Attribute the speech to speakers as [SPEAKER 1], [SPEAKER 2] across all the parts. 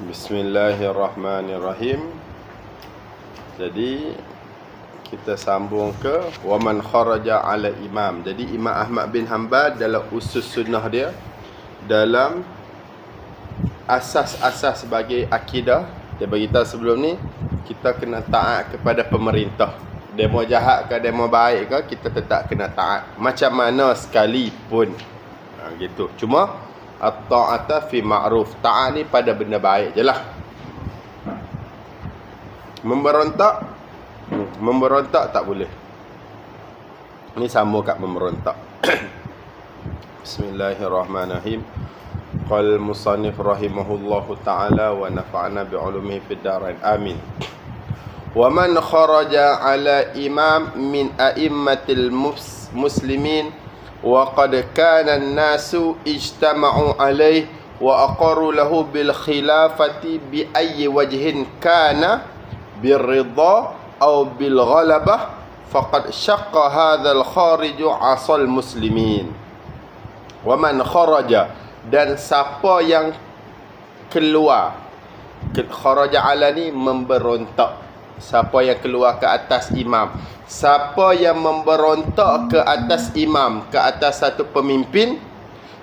[SPEAKER 1] Bismillahirrahmanirrahim. Jadi kita sambung ke waman kharaja ala imam. Jadi Imam Ahmad bin Hanbal dalam usus sunnah dia dalam asas-asas sebagai akidah dia bagi tahu sebelum ni kita kena taat kepada pemerintah. Demo jahat ke demo baik ke kita tetap kena taat macam mana sekalipun. Ha, gitu. Cuma at-ta'ata fi ma'ruf. Ta'at ni pada benda baik je lah. Memberontak memberontak tak boleh. Ni sama kat memberontak. Bismillahirrahmanirrahim. Qal musannif rahimahullahu taala wa nafa'na bi'ulumihi fid darain. Amin. Wa man kharaja ala imam min a'immatil muslimin وقد كان الناس اجتمعوا عليه وأقروا له بالخلافة بأي وجه كان بالرضا أو بالغلبة فقد شق هذا الخارج عصى المسلمين ومن خرج dan siapa yang keluar kharaja ala ni memberontak siapa yang keluar ke atas imam siapa yang memberontak ke atas imam ke atas satu pemimpin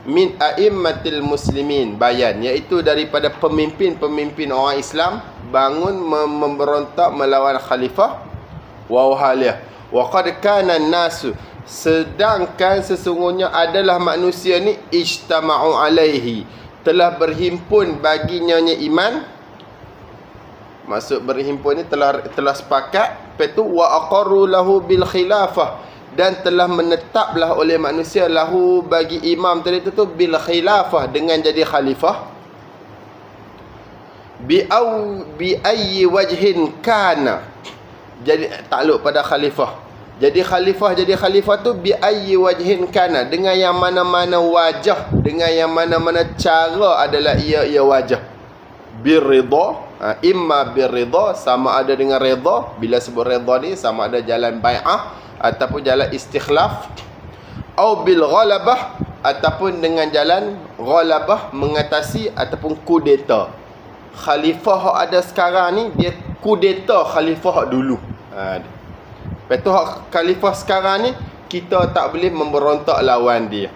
[SPEAKER 1] min a'immatil muslimin bayan iaitu daripada pemimpin-pemimpin orang Islam bangun memberontak melawan khalifah wa wahaliyah wa qad kana nasu sedangkan sesungguhnya adalah manusia ni ijtama'u alaihi telah berhimpun baginya iman Maksud berhimpun ni telah telah sepakat lepas tu wa aqarru lahu bil khilafah. Dan telah menetaplah oleh manusia lahu bagi imam tadi tu, tu bil khilafah dengan jadi khalifah. Bi au bi ayyi wajhin kana. Jadi takluk pada khalifah. Jadi khalifah jadi khalifah tu bi ayyi wajhin kana. Dengan yang mana-mana wajah dengan yang mana-mana cara adalah ia ia wajah. Birridha ha, imma birridha sama ada dengan redha bila sebut redha ni sama ada jalan bai'ah ataupun jalan istikhlaf. Atau bil ghalabah ataupun dengan jalan ghalabah mengatasi ataupun kudeta khalifah yang ada sekarang ni dia kudeta khalifah dulu. Ha lepas tu khalifah sekarang ni kita tak boleh memberontak lawan dia.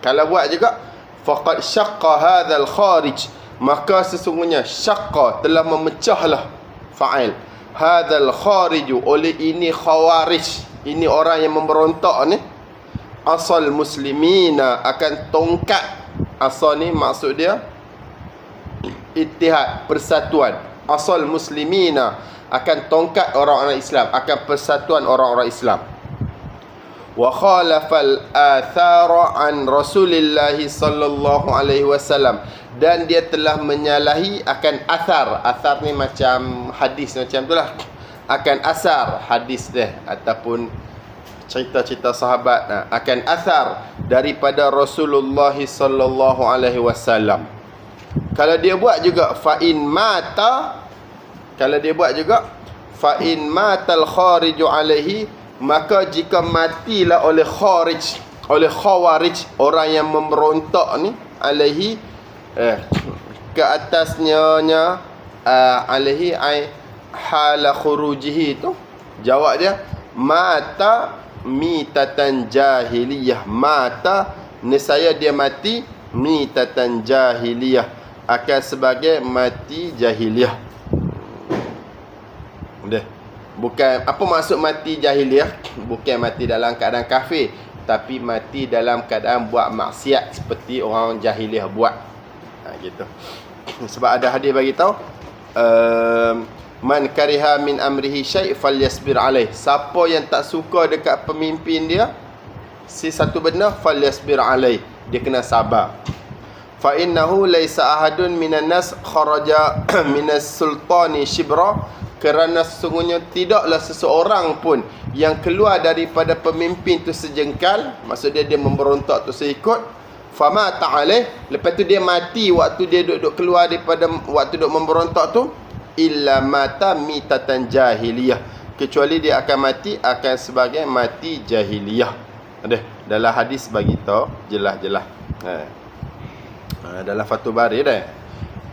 [SPEAKER 1] Kalau buat juga faqad syaqqa hadzal kharij maka sesungguhnya syaqqa telah memecahlah fa'il. Hadzal khariju oleh ini khawarij ini orang yang memberontak ni asal muslimina akan tongkat. Asal ni maksud dia ittihad persatuan. Asal muslimina akan tongkat orang-orang Islam akan persatuan orang-orang Islam wa khalafal athara an Rasulillah sallallahu alaihi wasallam. Dan dia telah menyalahi akan asar asar ni macam hadis macam itulah akan asar hadis dia. Ataupun cerita-cerita sahabat. Akan asar daripada Rasulullah sallallahu alaihi wasallam. Kalau dia buat juga fa in mata kalau dia buat juga fa in matal khariju alaihi maka jika matilah oleh kharij oleh khawarij orang yang memberontak ni alaihi eh, ke atasnya nya uh, alaihi ai hala khurujihi tu jawab dia mata mitatan jahiliyah mata nescaya dia mati mitatan jahiliyah akan sebagai mati jahiliyah. Bukan apa maksud mati jahiliyah? Bukan mati dalam keadaan kafir, tapi mati dalam keadaan buat maksiat seperti orang jahiliyah buat. Ha, gitu. Sebab ada hadis bagi tahu uh, man kariha min amrihi syai' falyasbir alaih. Siapa yang tak suka dekat pemimpin dia si satu benda falyasbir alaih. Dia kena sabar. Fa innahu laysa ahadun minan nas kharaja minas sultani shibra kerana sesungguhnya tidaklah seseorang pun yang keluar daripada pemimpin tu sejengkal maksud dia dia memberontak tu seikut fama ta'alih lepas tu dia mati waktu dia duduk keluar daripada waktu duduk memberontak tu illa mata mitatan jahiliyah. Kecuali dia akan mati akan sebagai mati jahiliyah. Ada? Dalam hadis bagi tahu jelas-jelas. Ha. ha dalam fatul bari dah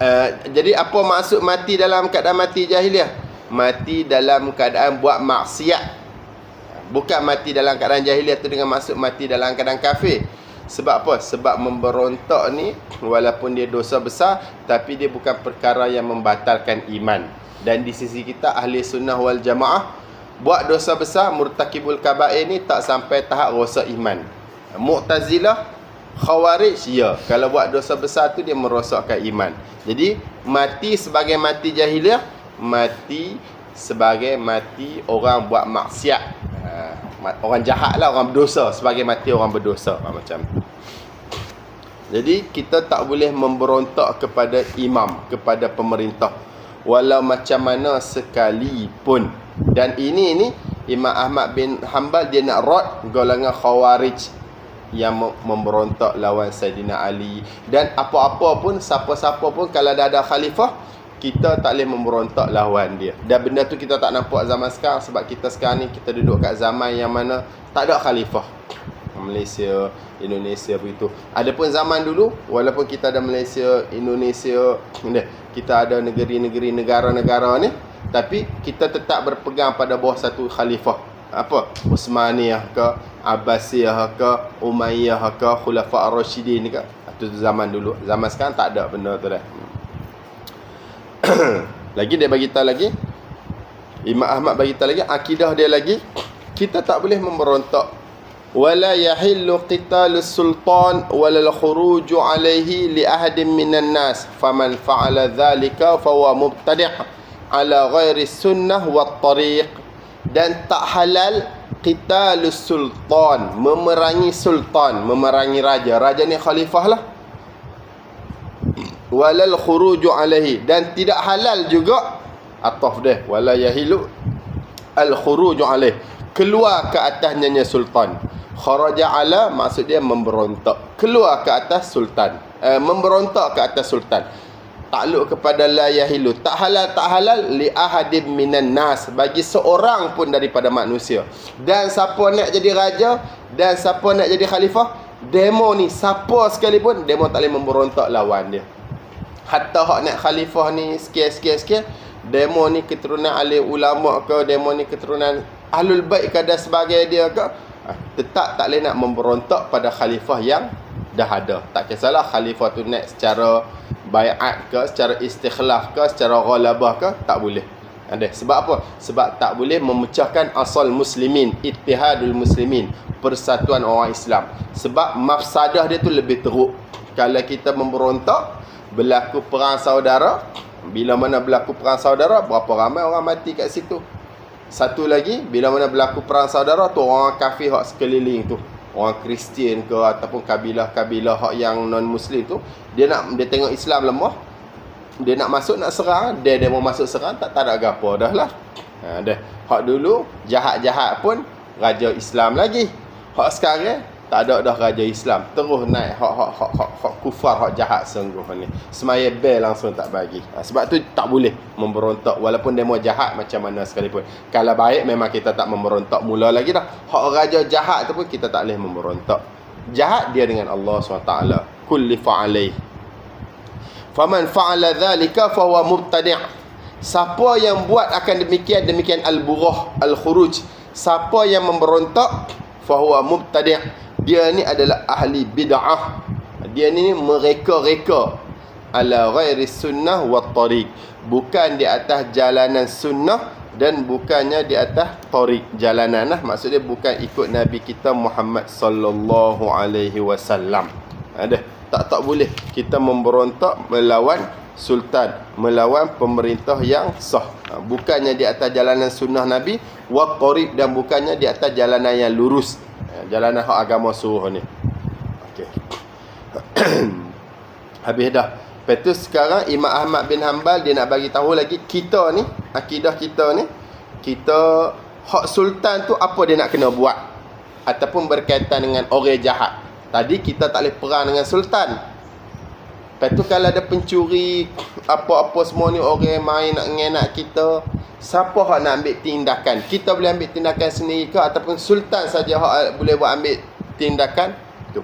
[SPEAKER 1] uh, jadi apa maksud mati dalam keadaan mati jahiliah mati dalam keadaan buat maksiat bukan mati dalam keadaan jahiliah tu dengan maksud mati dalam keadaan kafir sebab apa? Sebab memberontak ni walaupun dia dosa besar tapi dia bukan perkara yang membatalkan iman. Dan di sisi kita ahli sunnah wal jamaah buat dosa besar murtakibul kabair ni tak sampai tahap rosak iman. Mu'tazilah khawarij ya kalau buat dosa besar tu dia merosakkan iman. Jadi mati sebagai mati jahiliah mati sebagai mati orang buat maksiat. Orang jahat lah orang berdosa sebagai mati orang berdosa. Ha, macam jadi kita tak boleh memberontak kepada imam kepada pemerintah. Walau macam mana sekalipun. Dan ini ni Imam Ahmad bin Hanbal dia nak rot golongan khawarij yang memberontak lawan Saidina Ali. Dan apa-apa pun siapa-siapa pun kalau dah ada khalifah kita tak boleh memberontak lawan dia. Dan benda tu kita tak nampak zaman sekarang sebab kita sekarang ni kita duduk kat zaman yang mana tak ada khalifah. Malaysia, Indonesia begitu. Adapun zaman dulu walaupun kita ada Malaysia, Indonesia kita ada negeri-negeri negara-negara ni tapi kita tetap berpegang pada bawah satu khalifah. Apa? Uthmaniyah ke Abbasiyah ke Umayyah ke Khulafa' Ar-Rashidin ke. Itu zaman dulu. Zaman sekarang tak ada benda tu dah lagi dia bagi tahu lagi. Imam Ahmad bagi tahu lagi. Akidah dia lagi. Kita tak boleh memberontak. Wala yahillu qitalus sultan wala al-khuruj alayhi li ahadin minan nas. Faman fa'ala dhalika fa huwa mubtadi' ala ghairi sunnah wat tariq. Dan tak halal qitalus sultan. Memerangi sultan. Memerangi raja. Raja ni khalifah lah walal khuruju alaihi. Dan tidak halal juga ataf deh wala yahilu al khuruju alaihi. Keluar ke atasnya sultan. Kharaja ala maksud dia memberontak. Keluar ke atas sultan. Eh, memberontak ke atas sultan. Takluk kepada la yahilu. Tak halal tak halal li ahadim minan nas. Bagi seorang pun daripada manusia. Dan siapa nak jadi raja dan siapa nak jadi khalifah demo ni. Siapa sekalipun demo tak boleh memberontak lawan dia hatta hak nak khalifah ni sekian-sekian-sekian demo ni keturunan alim ulama ke demo ni keturunan ahlul baik ke dan sebagai dia ke ha, tetap tak boleh nak memberontak pada khalifah yang dah ada. Tak kisahlah khalifah tu naik secara bayat ke secara istikhlaf ke secara ghalabah ke tak boleh. Ada. Sebab apa? Sebab tak boleh memecahkan asal muslimin ittihadul muslimin persatuan orang Islam. Sebab mafsadah dia tu lebih teruk. Kalau kita memberontak berlaku perang saudara. Bila mana berlaku perang saudara berapa ramai orang mati kat situ? Satu lagi bila mana berlaku perang saudara tu orang kafir hak sekeliling tu. Orang Kristian ke ataupun kabilah-kabilah hak yang non muslim tu dia nak dia tengok Islam lemah. Dia nak masuk nak serang dia dia mau masuk serang tak tak ada gapo dah lah. Ha, dah hak dulu jahat-jahat pun raja Islam lagi. Hak sekarang tak ada dah raja Islam. Terus naik hak hak hak hak, hak kufar hak jahat sungguh ni. Semaya bel langsung tak bagi. Ha, sebab tu tak boleh memberontak. Walaupun demo jahat macam mana sekalipun. Kalau baik memang kita tak memberontak mula lagi dah. Hak raja jahat tu pun kita tak boleh memberontak. Jahat dia dengan Allah SWT. Kulli fa'alaih. Faman fa'ala dhalika fahuwa mubtadi' siapa yang buat akan demikian demikian al-burah al-khuruj. Siapa yang memberontak fahuwa mubtadi' dia ni adalah ahli bid'ah. Dia ni mereka-reka. Ala ghairi sunnah wa tariq. Bukan di atas jalanan sunnah dan bukannya di atas tariq jalanan lah. Maksudnya bukan ikut nabi kita Muhammad sallallahu alaihi wasallam. Ada? Tak tak boleh. Kita memberontak melawan sultan melawan pemerintah yang sah. Ha, bukannya di atas jalanan sunnah nabi wa tariq dan bukannya di atas jalanan yang lurus jalanan hak agama suruh ni. Okey. Habis dah. Lepas sekarang Imam Ahmad bin Hanbal dia nak bagi tahu lagi kita ni akidah kita ni kita hak sultan tu apa dia nak kena buat? Ataupun berkaitan dengan orang jahat. Tadi kita tak boleh perang dengan sultan lepas tu kalau ada pencuri apa-apa semua ni orang main nak ngenak kita siapa hak nak ambil tindakan? Kita boleh ambil tindakan sendiri ke ataupun sultan saja hak boleh buat ambil tindakan? Tu.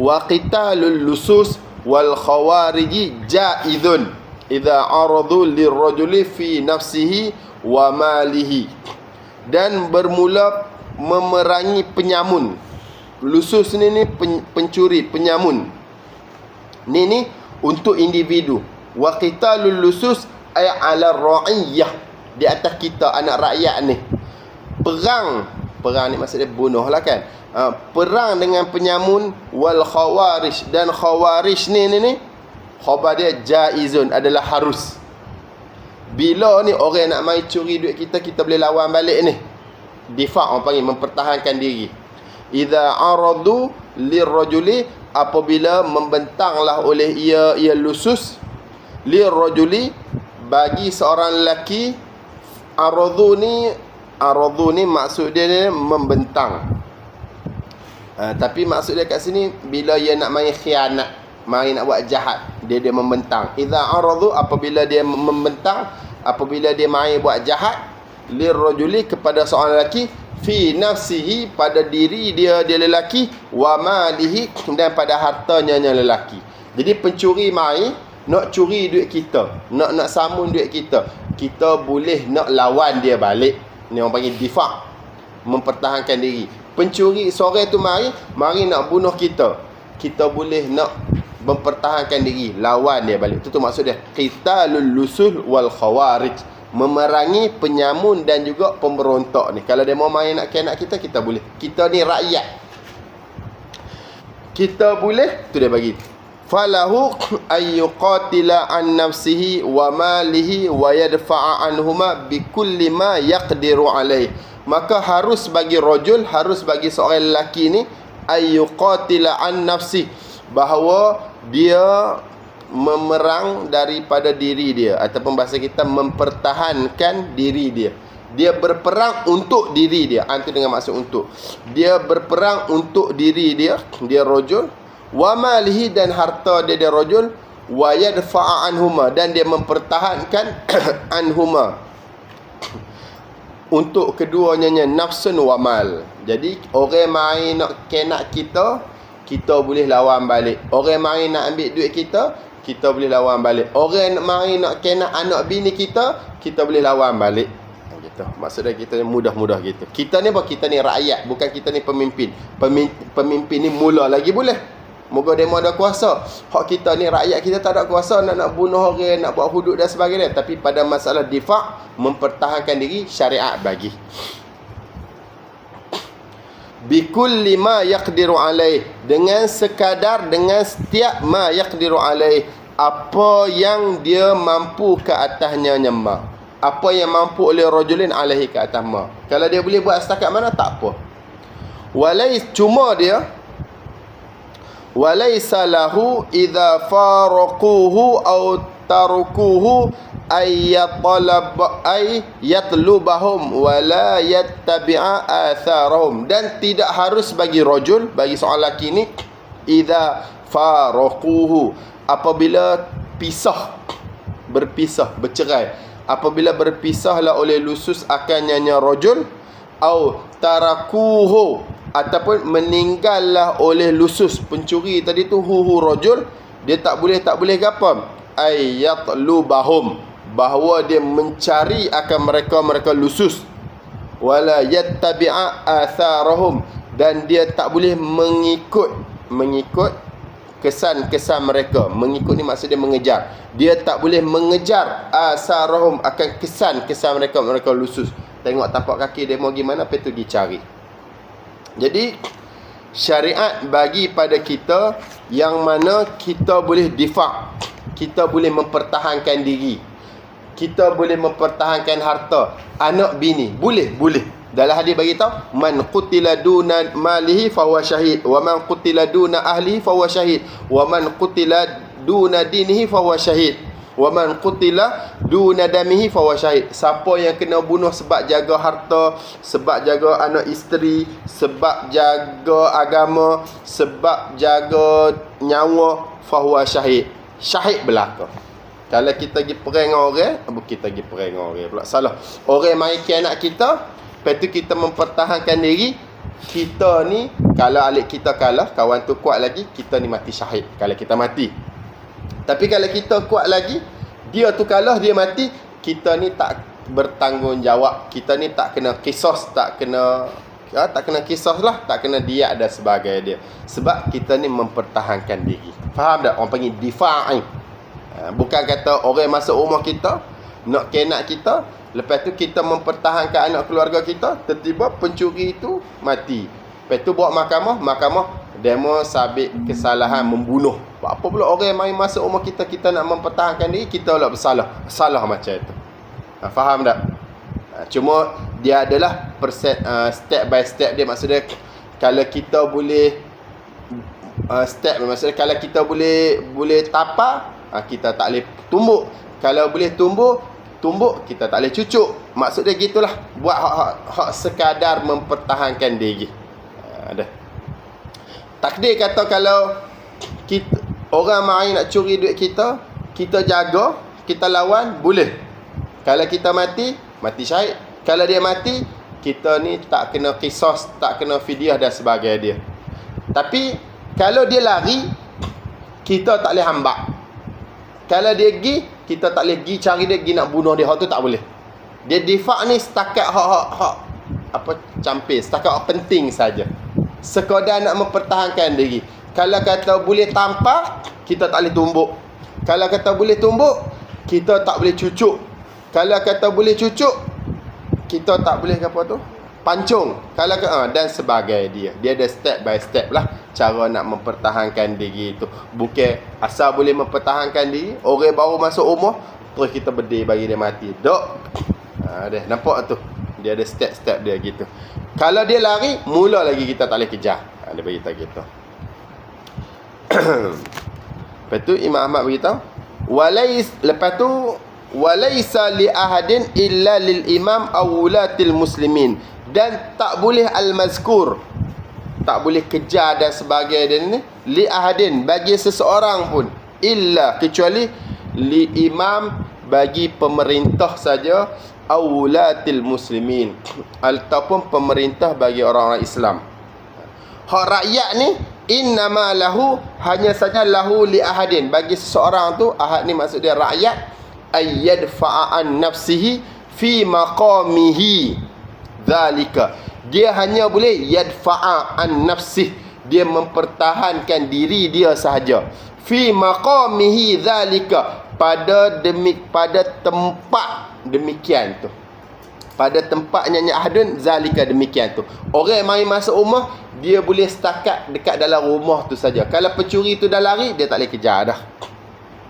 [SPEAKER 1] Wa qitalul lusus wal khawariji jaizun idza aradu lirrajuli fi nafsihi wa malihi. Dan bermula memerangi penyamun. Lusus ni ni pencuri penyamun ni ni untuk individu. Wa qitalul lusus ay ala ra'iyah. Di atas kita anak rakyat ni. Perang. Perang ni maksudnya bunuh lah kan. Ha, perang dengan penyamun wal khawarij. Dan khawarij ni ni ni khabar dia jaizun adalah harus. Bila ni orang nak mai curi duit kita kita boleh lawan balik ni. Difa' orang panggil mempertahankan diri. Idza aradu lirrajuli apabila membentanglah oleh ia ia lusus lirrajuli bagi seorang lelaki aradu ni aradu ni maksud dia ni membentang. Uh, tapi maksud dia kat sini bila ia nak main khianat main nak buat jahat dia dia membentang. Idza aradu apabila dia membentang apabila dia main buat jahat lirrajuli kepada seorang lelaki fi nafsihi pada diri dia dia lelaki wa malihi dan pada hartanya nya lelaki. Jadi pencuri mai nak curi duit kita nak nak samun duit kita kita boleh nak lawan dia balik. Ni orang panggil difa' mempertahankan diri. Pencuri sore tu mari mari nak bunuh kita. Kita boleh nak mempertahankan diri lawan dia balik. Itu tu maksud dia. Qitalul lusul wal khawarij memerangi penyamun dan juga pemberontak ni. Kalau dia mau main nak kena kita, kita boleh. Kita ni rakyat. Kita boleh, tu dia bagi. Falahu ayyuqatila an nafsihi wa malihi wa yadfa'a anhuma bi kulli ma yaqdiru alaih. Maka harus bagi rojul, harus bagi seorang lelaki ni ayyuqatila an nafsi bahawa dia memerang daripada diri dia ataupun bahasa kita mempertahankan diri dia. Dia berperang untuk diri dia. Itu dengan maksud untuk. Dia berperang untuk diri dia dia rojul. Wa malihi dan harta dia dia rojul. Wa yadfa'a anhuma dan dia mempertahankan anhuma. Untuk keduanya nafsun wa mal. Jadi orang main nak kenak kita kita boleh lawan balik. Orang main nak ambil duit kita kita boleh lawan balik. Orang nak mari nak kena anak bini kita, kita boleh lawan balik. Gitu. Maksudnya kita ni mudah-mudah gitu. Kita ni apa? Kita ni rakyat, bukan kita ni pemimpin. Pemimpin, pemimpin ni mula lagi boleh. Moga demo ada kuasa. Hak kita ni rakyat kita tak ada kuasa nak nak bunuh orang, nak buat hudud dan sebagainya. Tapi pada masalah difa' mempertahankan diri syariat bagi bikulli ma yaqdiru alaih. Dengan sekadar dengan setiap ma yaqdiru alaih. Apa yang dia mampu ke atasnya nyema apa yang mampu oleh rajulin alaihi ke atas ma. Kalau dia boleh buat setakat mana tak apa. Walai cuma dia walaisa lahu idza faraquhu aw tarukuhu ayyatalab ay yatlubahum wala yattabi'a atharahum. Dan tidak harus bagi rajul bagi seorang lelaki ni idza faraquhu apabila pisah berpisah bercerai. Apabila berpisahlah oleh lusus akan nyanyi rajul au tarakuhu. Ataupun meninggallah oleh lusus. Pencuri tadi tu hu hu rajul dia tak boleh tak boleh gapo ayyatlubahum bahawa dia mencari akan mereka mereka lusus. Wala yattabi'a atharahum dan dia tak boleh mengikut mengikut kesan-kesan mereka. Mengikut ni maksud dia mengejar. Dia tak boleh mengejar asarahum akan kesan-kesan mereka mereka lusus. Tengok tapak kaki dia mau gimana apa tu dicari jadi syariat bagi pada kita yang mana kita boleh difa kita boleh mempertahankan diri. Kita boleh mempertahankan harta. Anak bini. Boleh boleh. Dalam hadis bagi tahu man qutila duna malihi fahuwa syahid. Wa man qutila duna ahlihi fahuwa syahid. Wa man qutila duna dinihi fahuwa syahid. Wa man qutila duna damihi fahuwa syahid. Siapa yang kena bunuh sebab jaga harta sebab jaga anak isteri sebab jaga agama sebab jaga nyawa fahuwa syahid syahid belaka kalau kita pergi perang orang, kita pergi perang orang pula? Salah. Orang main ke anak kita, lepas tu kita mempertahankan diri, kita ni, kalau alik kita kalah, kawan tu kuat lagi, kita ni mati syahid. Kalau kita mati. Tapi kalau kita kuat lagi, dia tu kalah, dia mati, kita ni tak bertanggungjawab. Kita ni tak kena kisos, tak kena ya, tak kena kisos lah, tak kena dia dan sebagai dia. Sebab kita ni mempertahankan diri. Faham tak? Orang panggil difa'i. Ha, bukan kata orang masuk rumah kita, nak kenak kita, lepas tu kita mempertahankan anak keluarga kita, tiba-tiba pencuri itu mati. Lepas tu buat mahkamah, mahkamah demo sabit kesalahan membunuh. Apa pula orang main masuk rumah kita kita nak mempertahankan diri kita pula bersalah. Salah macam itu. Ha, faham tak? Ha, cuma dia adalah perset, uh, step by step dia maksudnya kalau kita boleh uh, step maksudnya kalau kita boleh boleh tapa uh, kita tak boleh tumbuk. Kalau boleh tumbuh tumbuk kita tak boleh cucuk. Maksudnya gitulah buat hak-hak hak sekadar mempertahankan diri. Ada. Uh, Takdir kata kalau kita, orang main nak curi duit kita, kita jaga, kita lawan, boleh. Kalau kita mati, mati syahid. Kalau dia mati, kita ni tak kena kisos, tak kena fidyah dan sebagainya dia. Tapi, kalau dia lari, kita tak boleh hambak. Kalau dia pergi, kita tak boleh pergi cari dia, pergi nak bunuh dia. Hak tu tak boleh. Dia difak ni setakat hak-hak apa campur, setakat hak penting saja sekadar nak mempertahankan diri. Kalau kata boleh tampak, kita tak boleh tumbuk. Kalau kata boleh tumbuk, kita tak boleh cucuk. Kalau kata boleh cucuk, kita tak boleh apa tu? Pancung. Kalau ke, uh, dan sebagai dia. Dia ada step by step lah cara nak mempertahankan diri itu. Bukan asal boleh mempertahankan diri, orang baru masuk rumah, terus kita berdiri bagi dia mati. Dok. Ha, uh, nampak tu. Dia ada step-step dia gitu. Kalau dia lari, mula lagi kita tak boleh kejar. Ha, dia beritahu gitu. lepas tu Imam Ahmad beritahu. Walais, lepas tu, Walaisa li ahadin illa lil imam awulatil muslimin. Dan tak boleh al-mazkur. Tak boleh kejar dan sebagainya ni. Li ahadin, bagi seseorang pun. Illa, kecuali li imam bagi pemerintah saja awlatil muslimin ataupun pemerintah bagi orang-orang Islam. Hak rakyat ni innama lahu hanya saja lahu li ahadin bagi seseorang tu ahad ni maksud dia rakyat ayyadfa'a an nafsihi fi maqamihi zalika dia hanya boleh yadfa'a an nafsih dia mempertahankan diri dia sahaja. fi maqamihi zalika pada demi pada tempat demikian tu. Pada tempatnya nyak hadun zalika demikian tu. Orang main masuk rumah dia boleh setakat dekat dalam rumah tu saja. Kalau pencuri tu dah lari dia tak boleh kejar dah.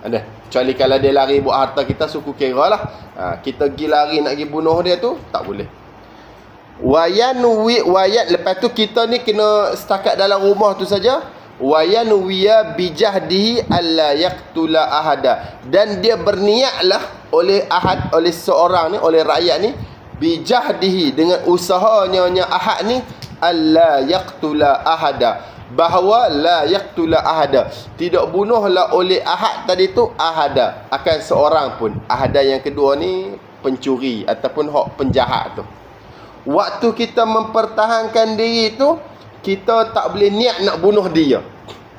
[SPEAKER 1] Ada kecuali kalau dia lari buat harta kita suku kira lah. Ha, kita pergi lari nak pergi bunuh dia tu tak boleh. Wayan wayat lepas tu kita ni kena setakat dalam rumah tu saja. Wayan wiya bijahdihi alla yaqtula ahada. Dan dia berniatlah oleh ahad oleh seorang ni oleh rakyat ni bijahdihi dengan usahanya nya ahad ni alla yaqtula ahada bahawa la yaqtula ahada. Tidak bunuhlah oleh ahad tadi tu ahada. Akan seorang pun. Ahada yang kedua ni pencuri ataupun hak penjahat tu. Waktu kita mempertahankan diri tu kita tak boleh niat nak bunuh dia.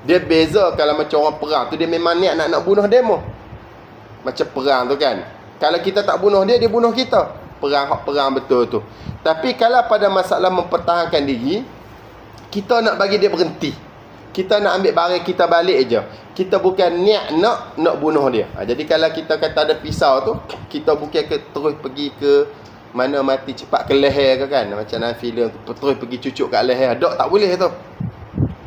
[SPEAKER 1] Dia beza kalau macam orang perang tu dia memang niat nak nak bunuh demo. Macam perang tu kan. Kalau kita tak bunuh dia dia bunuh kita. Perang hak perang betul tu. Tapi kalau pada masalah mempertahankan diri kita nak bagi dia berhenti. Kita nak ambil barang kita balik aja kita bukan niat nak nak bunuh dia. Ha, jadi kalau kita kata ada pisau tu kita bukan ke terus pergi ke mana mati cepat ke leher ke kan. Macam dalam filem tu terus pergi cucuk kat leher. Dok tak boleh tu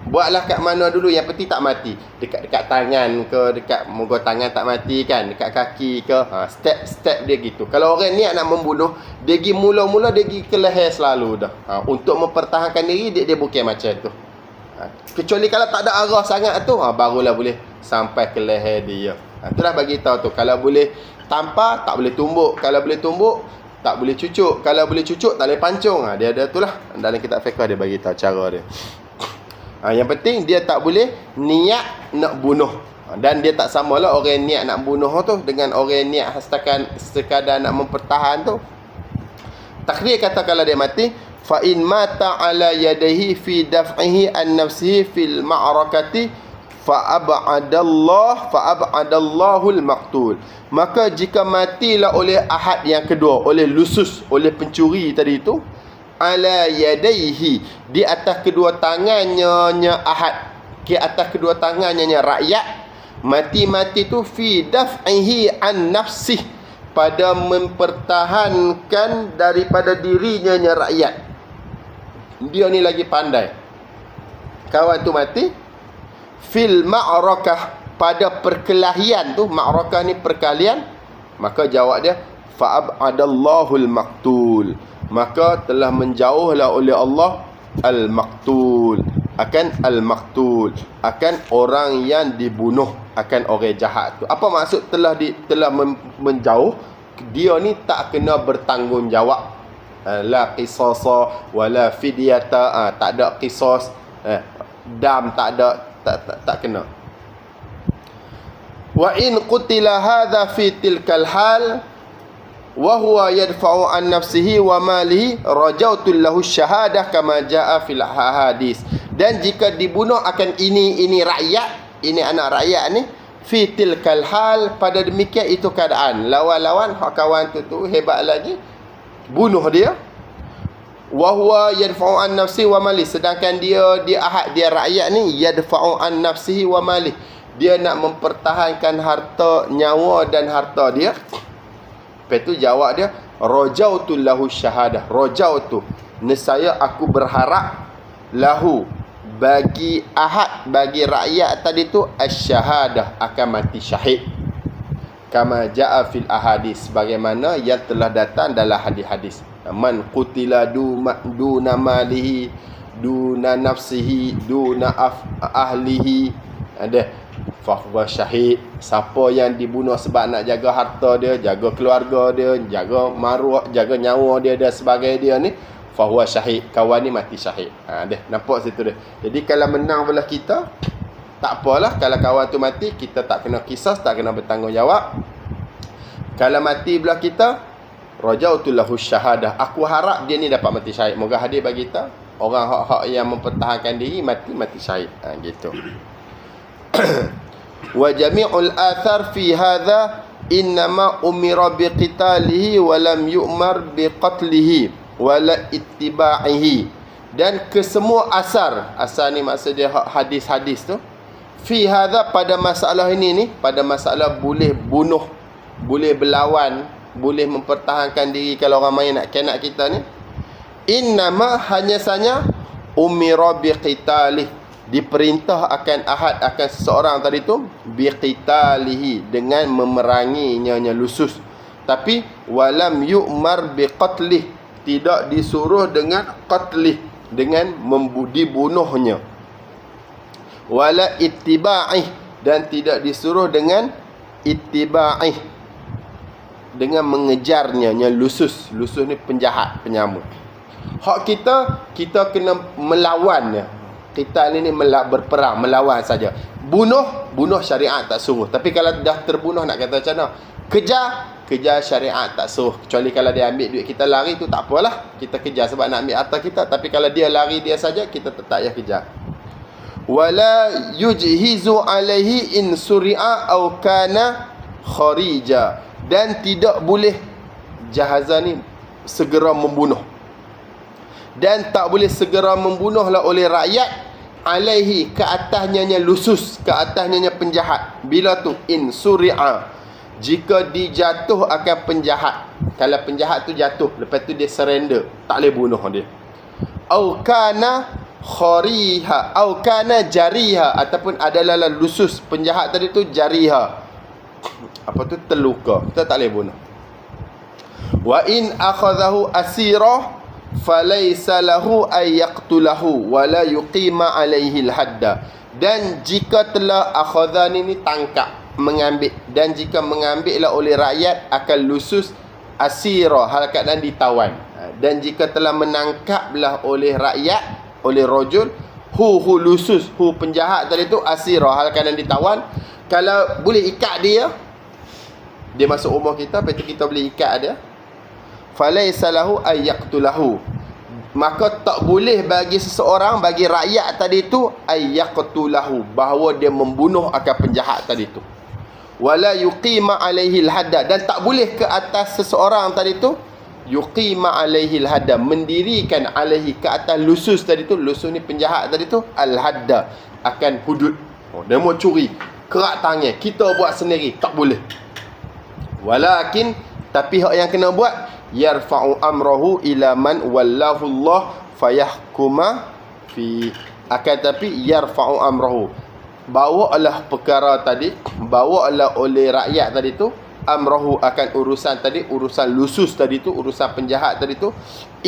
[SPEAKER 1] Buatlah kat mana dulu yang penting tak mati. Dekat-dekat tangan ke, dekat moga tangan tak mati kan, dekat kaki ke. Ha, step-step dia gitu. Kalau orang niat nak membunuh, dia pergi mula-mula dia pergi ke leher selalu dah. Ha, untuk mempertahankan diri dia dia bukan macam tu. Ha, kecuali kalau tak ada arah sangat tu, ha, barulah boleh sampai ke leher dia. Ha, itulah bagi tahu tu. Kalau boleh tampar, tak boleh tumbuk. Kalau boleh tumbuk, tak boleh cucuk. Kalau boleh cucuk, tak boleh pancung. Ha, dia ada itulah. Dalam kitab fiqh dia bagi tahu cara dia. Ha, yang penting dia tak boleh niat nak bunuh. Ha, dan dia tak samalah orang niat nak bunuh tu dengan orang niat setakat sekadar nak mempertahan tu. Takdir kata kalau dia mati, fa in mata ala yadihi fi daf'ihi an nafsihi fil ma'rakati fa'ab'adallah fa'ab'adallahul maqtul maka jika matilah oleh ahad yang kedua oleh lusus oleh pencuri tadi itu ala yadaihi di atas kedua tangannya nya ahad. Ke atas kedua tangannya nya rakyat. Mati-mati tu fi daf'ihi an nafsih pada mempertahankan daripada dirinya nya rakyat. Dia ni lagi pandai. Kawan tu mati fil ma'rakah pada perkelahian tu ma'rakah ni perkalian maka jawab dia fa'abadallahu al-maqtul maka telah menjauhlah oleh Allah al-maqtul. Akan al-maqtul. Akan orang yang dibunuh. Akan orang jahat tu. Apa maksud telah di telah menjauh? Dia ni tak kena bertanggungjawab. Uh, la qisasa wala fidyata. Uh, tak ada qisas. Uh, dam tak ada tak tak, tak kena. Wa in qutila hadha fi tilkal hal wa huwa yadfa'u an nafsihi wa malihi rajautu lahu syahadah kama jaa fil hadis. Dan jika dibunuh akan ini ini rakyat ini anak rakyat ni fi tilkal hal pada demikian itu keadaan. Lawan-lawan hak kawan tu tu hebat lagi bunuh dia. Wa huwa yadfa'u an nafsi wa mali sedangkan dia dia ahad dia rakyat ni yadfa'u an nafsihi wa mali dia nak mempertahankan harta nyawa dan harta dia Lepas tu jawab dia, rajautu lahu syahadah. Rajautu. Nesaya aku berharap lahu bagi ahad bagi rakyat tadi tu asy-syahadah akan mati syahid. Kama jaa fil ahadis bagaimana yang telah datang dalam hadis-hadis. Man qutila du duna malihi duna nafsihi duna ahlihi ada fahuwa syahid siapa yang dibunuh sebab nak jaga harta dia jaga keluarga dia jaga maruah jaga nyawa dia dan sebagainya dia ni fahuwa syahid. Kawan ni mati syahid. Ha deh nampak situ dia. Jadi kalau menang belah kita tak apalah. Kalau kawan tu mati kita tak kena kisah tak kena bertanggungjawab. Kalau mati belah kita rajautu lahu syahadah. Aku harap dia ni dapat mati syahid. Moga hadir bagi kita. Orang hak-hak yang mempertahankan diri mati mati syahid. Ha gitu wa jami'ul athar fi hadha innama umira biqitalihi wa lam yu'mar biqatlihi wa la ittiba'ihi. Dan kesemua asar asar ni maksudnya hadis-hadis tu fi hadha pada masalah ini ni pada masalah boleh bunuh boleh berlawan boleh mempertahankan diri kalau orang main nak kenak kita ni innama hanya saja umira biqitalihi diperintah akan ahad akan seseorang tadi tu biqitalihi dengan memeranginya nya lusus. Tapi walam yu'mar biqatlih tidak disuruh dengan qatlih dengan dibunuhnya wala ittiba'ih dan tidak disuruh dengan ittiba'ih dengan mengejarnya nya lusus. Lusus ni penjahat penyama. Hak kita kita kena melawannya kita ni melak berperang melawan saja. Bunuh bunuh syariat tak suruh. Tapi kalau dah terbunuh nak kata macam mana? Kejar kejar syariat tak suruh. Kecuali kalau dia ambil duit kita lari tu tak apalah. Kita kejar sebab nak ambil harta kita. Tapi kalau dia lari dia saja kita tetap ya kejar. Wala yujhizu alaihi in suri'a au kana kharija. Dan tidak boleh jahazan ni segera membunuh. Dan tak boleh segera membunuhlah oleh rakyat alaihi ke atasnya nya lusus ke atasnya nya penjahat. Bila tu in suri'a jika dijatuh akan penjahat. Kalau penjahat tu jatuh lepas tu dia surrender. Tak boleh bunuh dia. Au kana khariha au kana jariha ataupun adalah lusus penjahat tadi tu jariha. Apa tu? Terluka. Kita tak boleh bunuh. Wa in akhadhahu asira falaysa lahu ay yaqtulahu wa la yuqima alaihi al-hadda. Dan jika telah akhadhan ini tangkap mengambil dan jika mengambillah oleh rakyat akan lusus asira hal keadaan ditawan ha, dan jika telah menangkaplah oleh rakyat oleh rajul hu hu lusus hu penjahat tadi tu asira hal keadaan ditawan kalau boleh ikat dia dia masuk rumah kita lepas kita boleh ikat dia falaysa lahu ay yaqtulahu maka tak boleh bagi seseorang bagi rakyat tadi tu ayyaqtulahu. Bahawa dia membunuh akan penjahat tadi tu. Wala yuqima alaihi alhadda dan tak boleh ke atas seseorang tadi tu yuqima alaihi alhadda mendirikan alaihi ke atas lusus tadi tu lusus ni penjahat tadi tu alhadda akan hudud. Oh dia mau curi. Kerak tangan. Kita buat sendiri. Tak boleh. Walakin tapi hak yang kena buat yarfa'u amrahu ila man wallahu Allah fayahkuma fi. Akan tapi yarfa'u amrahu. Bawa Allah perkara tadi bawa Allah oleh rakyat tadi tu amrahu akan urusan tadi urusan lusus tadi tu urusan penjahat tadi tu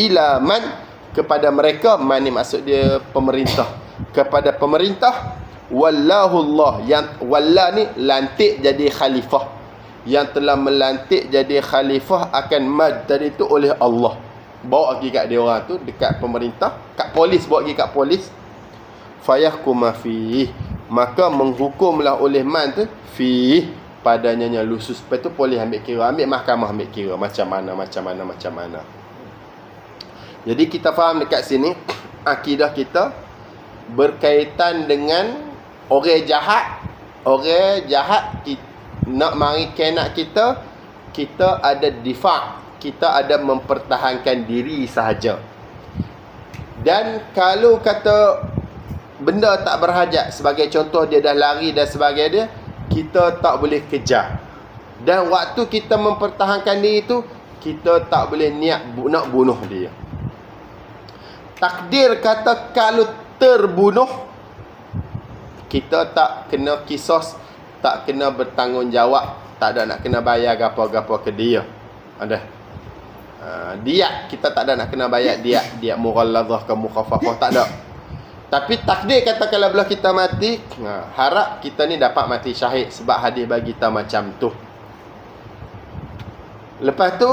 [SPEAKER 1] ila man kepada mereka man ni maksud dia pemerintah. Kepada pemerintah wallahu Allah yang walla ni lantik jadi khalifah yang telah melantik jadi khalifah akan mad. Tadi tu oleh Allah. Bawa pergi kat dia orang tu dekat pemerintah kat polis bawa pergi kat polis. Fayahkuma fihi maka menghukumlah oleh man tu fi padanya nya lusus. Lepas tu polis ambil kira ambil mahkamah ambil kira. Macam mana macam mana macam mana. Jadi kita faham dekat sini akidah kita berkaitan dengan orang jahat. Orang jahat kita, nak mari kenak kita kita ada difa kita ada mempertahankan diri sahaja. Dan kalau kata benda tak berhajat sebagai contoh dia dah lari dan sebagainya kita tak boleh kejar. Dan waktu kita mempertahankan diri itu kita tak boleh niat nak bunuh dia. Takdir kata kalau terbunuh kita tak kena kisos tak kena bertanggungjawab tak ada nak kena bayar gapo-gapo ke dia. Ada. Uh, dia kita tak ada nak kena bayar dia dia mughalladhah ke mukhaffafah tak ada. Tapi takdir kata kalau belah kita mati, ha, harap kita ni dapat mati syahid sebab hadis bagi kita macam tu. Lepas tu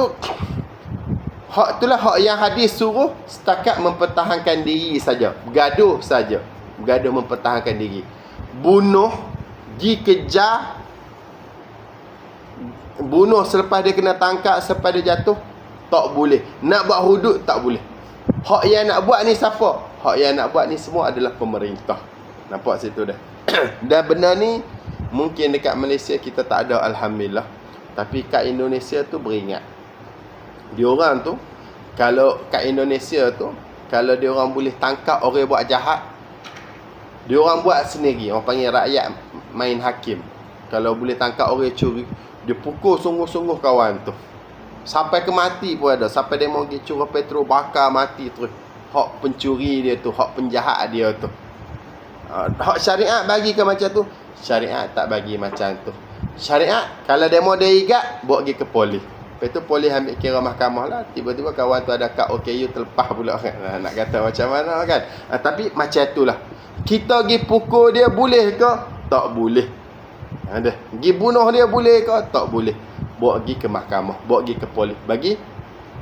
[SPEAKER 1] hak itulah hak yang hadis suruh setakat mempertahankan diri saja, bergaduh saja, bergaduh mempertahankan diri. Bunuh, gi kejar bunuh selepas dia kena tangkap, selepas dia jatuh tak boleh. Nak buat hudud tak boleh. Hak yang nak buat ni siapa? Hak yang nak buat ni semua adalah pemerintah. Nampak situ dah. Dan benda ni mungkin dekat Malaysia kita tak ada alhamdulillah. Tapi kat Indonesia tu beringat. Dia orang tu kalau kat Indonesia tu kalau dia orang boleh tangkap orang buat jahat dia orang buat sendiri. Orang panggil rakyat main hakim. Kalau boleh tangkap orang curi, dia pukul sungguh-sungguh kawan tu. Sampai ke mati pun ada. Sampai dia mau pergi curah petrol bakar mati terus hak pencuri dia tu, hak penjahat dia tu. Ha, hak syariat bagi ke macam tu? Syariat tak bagi macam tu. Syariat, kalau demo dia igat, bawa pergi ke polis. Lepas tu polis ambil kira mahkamah lah. Tiba-tiba kawan tu ada kad OKU terlepas pula kan. Nak kata macam mana kan. Ha, tapi macam itulah. Kita pergi pukul dia boleh ke? Tak boleh. Ada. Ha, pergi bunuh dia boleh ke? Tak boleh. Bawa pergi ke mahkamah. Bawa pergi ke polis. Bagi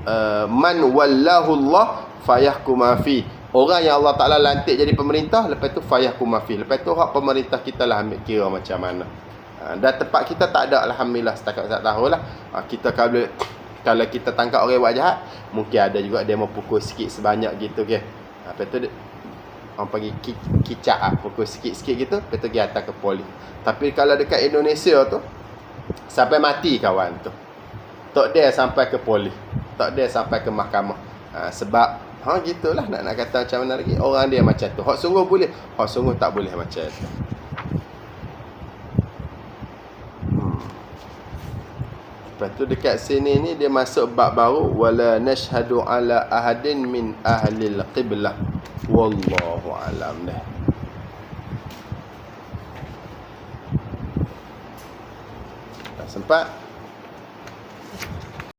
[SPEAKER 1] uh, man wallahu Allah fayahkuma fi orang yang Allah Taala lantik jadi pemerintah lepas tu fayahkuma fi lepas tu hak pemerintah kita lah ambil kira macam mana ha, dan tempat kita tak ada alhamdulillah setakat tak tahulah ha, kita kalau kalau kita tangkap orang buat jahat mungkin ada juga dia mau pukul sikit sebanyak gitu ke ha, lepas tu orang panggil kicak ah pukul sikit-sikit gitu tu pergi atas ke polis tapi kalau dekat Indonesia tu sampai mati kawan tu tak dia sampai ke polis tak dia sampai ke mahkamah ha, sebab Ha gitulah nak nak kata macam mana lagi. Orang dia macam tu. Hak sungguh boleh, hak sungguh tak boleh macam tu. Lepas tu dekat sini ni dia masuk bab baru wala nashhadu ala ahadin min ahli al-qiblah. Wallahu alam dah. Sempat